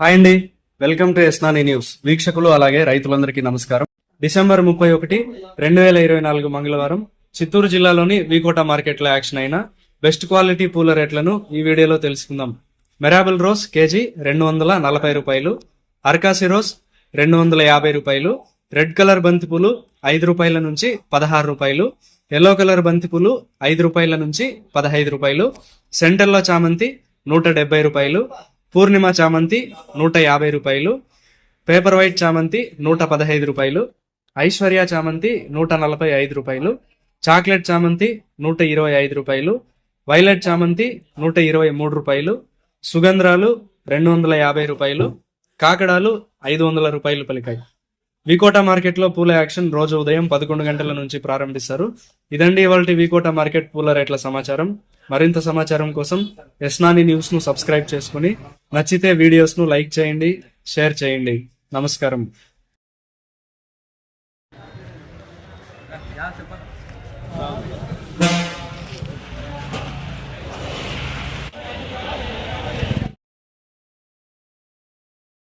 Hi అండి. Welcome to ఎస్నాని news. వీక్షకులు అలాగే రైతులందరికీ నమస్కారం. డిసెంబర్ ముప్పై ఒకటి రెండు వేల ఇరవై నాలుగు మంగళవారం చిత్తూరు జిల్లాలోని వీకోట మార్కెట్లో యాక్షన్ అయిన బెస్ట్ క్వాలిటీ పూల రేట్లను ఈ వీడియోలో తెలుసుకుందాం. మెరాబుల్ రోజ్ కేజీ రెండు వందల నలభై రూపాయలు అర్కాసి రోజ్ రెండు వందల యాభై రూపాయలు రెడ్ కలర్ బంతిపూలు ఐదు రూపాయల నుంచి పదహారు రూపాయలు ఎల్లో కలర్ బంతిపూలు ఐదు రూపాయల నుంచి పదహైదు రూపాయలు సెంటర్లో చామంతి నూట డెబ్బై రూపాయలు పూర్ణిమ చామంతి నూట యాభై రూపాయలు పేపర్ వైట్ చామంతి నూట పదహైదు రూపాయలు ఐశ్వర్య చామంతి నూట నలభై ఐదు రూపాయలు చాక్లెట్ చామంతి నూట ఇరవై ఐదు రూపాయలు వైలెట్ చామంతి నూట ఇరవై మూడు రూపాయలు సుగంధ్రాలు రెండు వందల యాభై రూపాయలు కాకడాలు ఐదు వందల రూపాయలు పలికాయి. వికోట మార్కెట్లో పూల యాక్షన్ రోజు ఉదయం పదకొండు గంటల నుంచి ప్రారంభిస్తారు. ఇదండి ఇవాళ వికోట మార్కెట్ పూల రేట్ల సమాచారం. మరింత సమాచారం కోసం ఎస్నాని న్యూస్ను సబ్స్క్రైబ్ చేసుకుని నచ్చితే వీడియోస్ను లైక్ చేయండి షేర్ చేయండి. నమస్కారం.